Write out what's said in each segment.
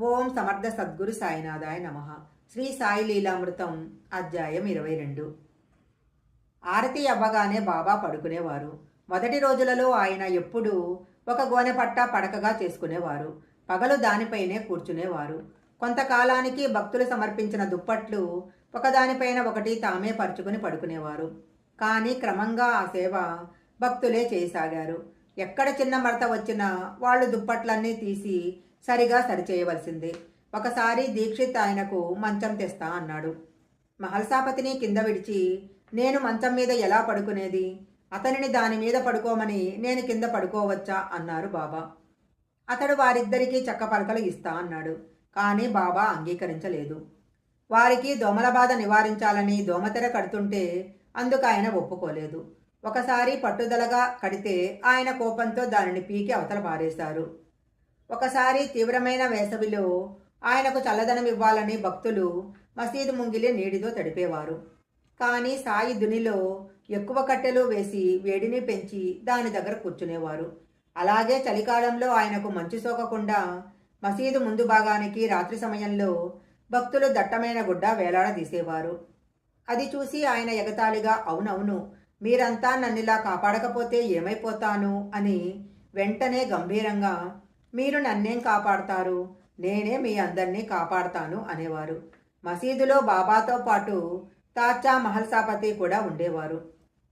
ఓం సమర్థ సద్గురు సాయినాథాయ నమ. శ్రీ సాయి లీలామృతం అధ్యాయం ఇరవై రెండు. ఆరతి అవ్వగానే బాబా పడుకునేవారు. మొదటి రోజులలో ఆయన ఎప్పుడూ ఒక గోనె పట్ట పడకగా చేసుకునేవారు. పగలు దానిపైనే కూర్చునేవారు. కొంతకాలానికి భక్తులు సమర్పించిన దుప్పట్లు ఒకదానిపైన ఒకటి తామే పరుచుకుని పడుకునేవారు. కానీ క్రమంగా ఆ సేవ భక్తులే చేయసాగారు. ఎక్కడ చిన్న మడత వచ్చినా వాళ్ళు దుప్పట్లన్నీ తీసి సరిగా సరిచేయవలసిందే. ఒకసారి దీక్షిత్ ఆయనకు మంచం తెస్తా అన్నాడు. మహల్సాపతిని కింద విడిచి నేను మంచం మీద ఎలా పడుకునేది? అతనిని దాని మీద పడుకోమని నేను కింద పడుకోవచ్చా? అన్నారు బాబా. అతడు వారిద్దరికీ చక్క పలకలు ఇస్తా అన్నాడు. కానీ బాబా అంగీకరించలేదు. వారికి దోమల బాధ నివారించాలని దోమతెర కడుతుంటే అందుకు ఆయన ఒప్పుకోలేదు. ఒకసారి పట్టుదలగా కడితే ఆయన కోపంతో దానిని పీకి అవతల పారేశారు. ఒకసారి తీవ్రమైన వేసవిలో ఆయనకు చల్లదనం ఇవ్వాలని భక్తులు మసీదు ముంగిలి నీడితో తడిపేవారు. కానీ సాయి దునిలో ఎక్కువ కట్టెలు వేసి వేడిని పెంచి దాని దగ్గర కూర్చునేవారు. అలాగే చలికాలంలో ఆయనకు మంచు సోకకుండా మసీదు ముందు భాగానికి రాత్రి సమయంలో భక్తులు దట్టమైన గుడ్డ వేలాడదీసేవారు. అది చూసి ఆయన ఎగతాళిగా అవునవును మీరంతా నన్నిలా కాపాడకపోతే ఏమైపోతాను? అని వెంటనే గంభీరంగా మీరు నన్నేం కాపాడతారు? నేనే మీ అందరినీ కాపాడతాను అనేవారు. మసీదులో బాబాతో పాటు తాచా మహల్సాపతి కూడా ఉండేవారు.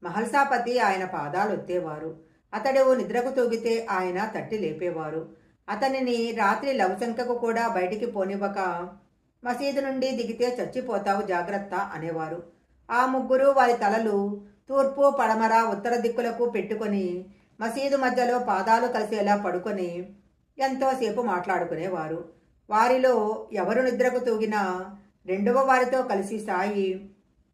మహల్సాపతి ఆయన పాదాలు ఒత్తేవారు అతడు నిద్రకు తూగితే ఆయన తట్టి లేపేవారు. అతనిని రాత్రి లవశంకకు కూడా బయటికి పోనివ్వక మసీదు నుండి దిగితే చచ్చిపోతావు జాగ్రత్త అనేవారు. ఆ ముగ్గురు వారి తలలు తూర్పు పడమర ఉత్తర దిక్కులకు పెట్టుకొని మసీదు మధ్యలో పాదాలు కలిసేలా పడుకొని ఎంతోసేపు మాట్లాడుకునేవారు. వారిలో ఎవరు నిద్రకు తూగినా రెండవ వారితో కలిసి సాయి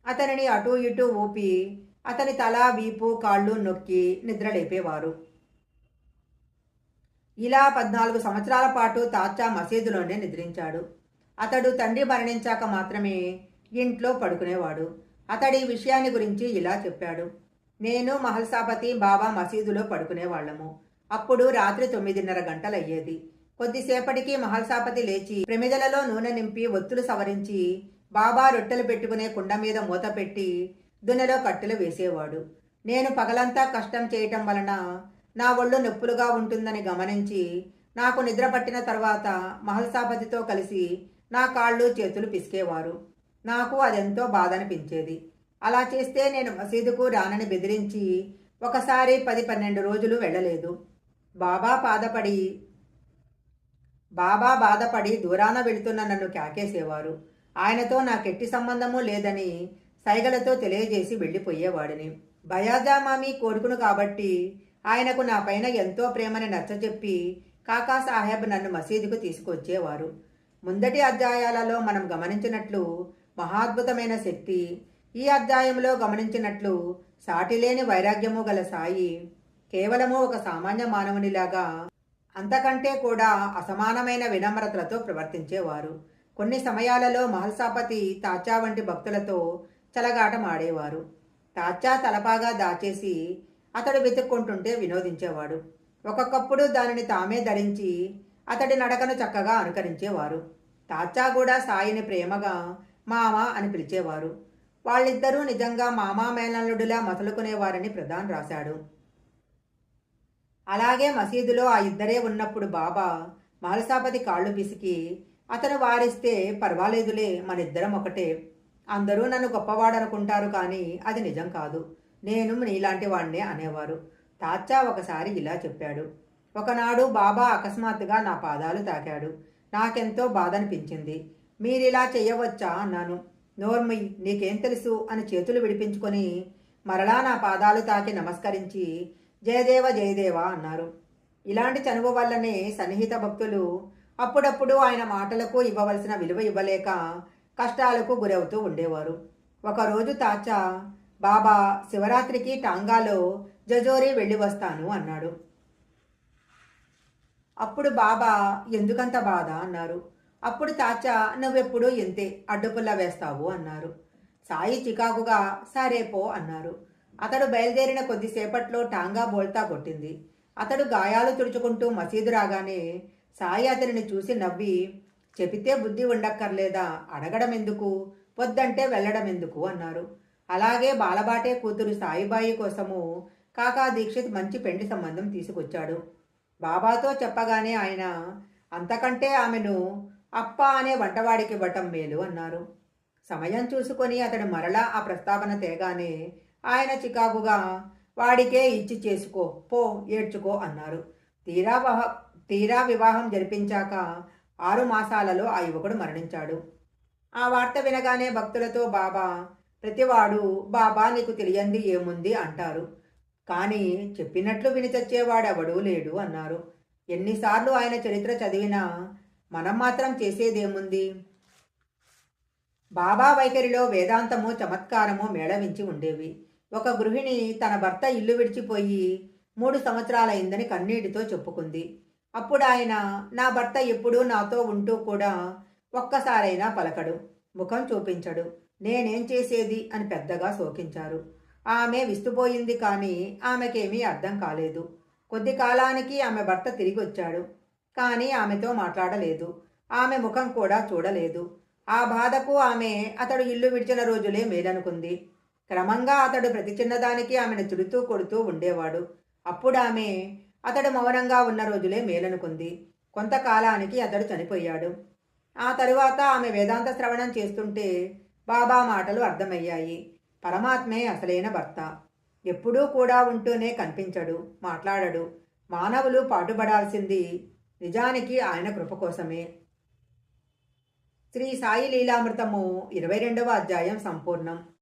అతనిని అటూ ఇటూ ఊపి అతని తల వీపు కాళ్ళు నొక్కి నిద్రలేపేవారు. ఇలా పద్నాలుగు సంవత్సరాల పాటు తాచా మసీదులోనే నిద్రించాడు. అతడు తండ్రి మరణించాక మాత్రమే ఇంట్లో పడుకునేవాడు. అతడి విషయాన్ని గురించి ఇలా చెప్పాడు. నేను మహల్సాపతి బాబా మసీదులో పడుకునేవాళ్ళము. అప్పుడు రాత్రి తొమ్మిదిన్నర గంటలయ్యేది. కొద్దిసేపటికి మహల్సాపతి లేచి ప్రమిదలలో నూనె నింపి ఒత్తులు సవరించి బాబా రొట్టెలు పెట్టుకునే కుండ మీద మూత పెట్టి దున్నెలో కట్టెలు వేసేవాడు. నేను పగలంతా కష్టం చేయటం వలన నా ఒళ్ళు నొప్పులుగా ఉంటుందని గమనించి నాకు నిద్ర పట్టిన తర్వాత మహల్సాపతితో కలిసి నా కాళ్ళు చేతులు పిసికేవారు. నాకు అదెంతో బాధ అనిపించేది అలా చేస్తే నేను మసీదుకు రానని బెదిరించి ఒకసారి పది పన్నెండు రోజులు వెళ్ళలేదు. బాబా బాధపడి బాబా బాధపడి దూరాన వెళుతున్న నన్ను కాకేసేవారు ఆయనతో నాకెట్టి సంబంధము లేదని సైగలతో తెలియజేసి వెళ్ళిపోయేవాడిని. బయాజామామి కోరుకును కాబట్టి ఆయనకు నా పైన ఎంతో ప్రేమని నచ్చజెప్పి కాకా సాహెబ్ నన్ను మసీదుకు తీసుకొచ్చేవారు. ముందటి అధ్యాయాలలో మనం గమనించినట్లు మహాద్భుతమైన శక్తి ఈ అధ్యాయంలో గమనించినట్లు సాటిలేని వైరాగ్యము గల సాయి కేవలము ఒక సామాన్య మానవునిలాగా అంతకంటే కూడా అసమానమైన వినమ్రతలతో ప్రవర్తించేవారు. కొన్ని సమయాలలో మహల్సాపతి తాచా వంటి భక్తులతో చలగాటమాడేవారు. తాచా తలపాగా దాచేసి అతడు వెతుక్కుంటుంటే వినోదించేవాడు. ఒక్కొక్కప్పుడు దానిని తామే ధరించి అతడి నడకను చక్కగా అనుకరించేవారు. తాచా కూడా సాయిని ప్రేమగా మామ అని పిలిచేవారు. వాళ్ళిద్దరూ నిజంగా మామా మేనల్లుడిలా మసలుకునేవారని ప్రధాన్ రాశాడు. అలాగే మసీదులో ఆ ఇద్దరే ఉన్నప్పుడు బాబా మహల్సాపతి కాళ్ళు పిసికి అతను వారిస్తే పర్వాలేదులే మనిద్దరం ఒకటే. అందరూ నన్ను గొప్పవాడనుకుంటారు కానీ అది నిజం కాదు. నేను నీలాంటి వాడినే అనేవారు. తాచా ఒకసారి ఇలా చెప్పాడు. ఒకనాడు బాబా అకస్మాత్తుగా నా పాదాలు తాకాడు. నాకెంతో బాధ అనిపించింది మీరిలా చెయ్యవచ్చా? అన్నాను. నోర్మి నీకేం తెలుసు? అని చేతులు విడిపించుకొని మరలా నా పాదాలు తాకి నమస్కరించి జయదేవ జయదేవ అన్నారు. ఇలాంటి చనువు వల్లనే సన్నిహిత భక్తులు అప్పుడప్పుడు ఆయన మాటలకు ఇవ్వవలసిన విలువ ఇవ్వలేక కష్టాలకు గురవుతూ ఉండేవారు. ఒకరోజు తాచా బాబా శివరాత్రికి టాంగాలో జజోరి వెళ్ళి వస్తాను అన్నాడు. అప్పుడు బాబా ఎందుకంత బాధ? అన్నారు. అప్పుడు తాచా నువ్వెప్పుడు ఇంతే అడ్డుపుల్ల వేస్తావు? అన్నారు. సాయి చికాకుగా సరేపో అన్నారు. అతడు బయలుదేరిన కొద్దిసేపట్లో టాంగా బోల్తా కొట్టింది. అతడు గాయాలు తుడుచుకుంటూ మసీదు రాగానే సాయి అతనిని చూసి నవ్వి చెబితే బుద్ధి ఉండక్కర్లేదా? అడగడం ఎందుకు వద్దంటే వెళ్ళడం ఎందుకు అన్నారు. అలాగే బాలబాటే కూతురు సాయిబాయి కోసము కాకా దీక్షిత్ మంచి పెండి సంబంధం తీసుకొచ్చాడు. బాబాతో చెప్పగానే ఆయన అంతకంటే ఆమెను అప్ప అనే వంటవాడికి ఇవ్వటం మేలు అన్నారు. సమయం చూసుకొని అతడు మరలా ఆ ప్రస్తావన తేగానే ఆయన చికాకుగా వాడికే ఇచ్చి చేసుకో పో ఏడ్చుకో అన్నారు. తీరా తీరా వివాహం జరిపించాక ఆరు మాసాలలో ఆ యువకుడు మరణించాడు. ఆ వార్త వినగానే భక్తులతో బాబా ప్రతివాడు బాబా నీకు తెలియంది ఏముంది అంటారు. కానీ చెప్పినట్లు విని చచ్చేవాడెవడూ లేడు అన్నారు. ఎన్నిసార్లు ఆయన చరిత్ర చదివినా మనం మాత్రం చేసేదేముంది? బాబా వైఖరిలో వేదాంతము చమత్కారము మేళవించి ఉండేవి. ఒక గృహిణి తన భర్త ఇల్లు విడిచిపోయి మూడు సంవత్సరాలైందని కన్నీటితో చెప్పుకుంది. అప్పుడు ఆయన నా భర్త ఎప్పుడూ నాతో ఉంటూ కూడా ఒక్కసారైనా పలకడు ముఖం చూపించడు నేనేం చేసేది? అని పెద్దగా శోకించారు. ఆమె విస్తుపోయింది కానీ ఆమెకేమీ అర్థం కాలేదు. కొద్ది కాలానికి ఆమె భర్త తిరిగి వచ్చాడు కానీ ఆమెతో మాట్లాడలేదు. ఆమె ముఖం కూడా చూడలేదు. ఆ బాధకు ఆమె అతడు ఇల్లు విడిచిన రోజులే మేలనుకుంది. క్రమంగా అతడు ప్రతి చిన్నదానికి ఆమెను చుడుతూ కొడుతూ ఉండేవాడు. అప్పుడు ఆమె అతడు మౌనంగా ఉన్న రోజులే మేలనుకుంది కొంతకాలానికి అతడు చనిపోయాడు. ఆ తరువాత ఆమె వేదాంత శ్రవణం చేస్తుంటే బాబా మాటలు అర్థమయ్యాయి. పరమాత్మే అసలైన భర్త. ఎప్పుడూ కూడా ఉంటూనే కనిపించడు మాట్లాడడు. మానవులు పాటుపడాల్సింది నిజానికి ఆయన కృప కోసమే. శ్రీ సాయి లీలామృతము ఇరవై రెండవ అధ్యాయం సంపూర్ణం.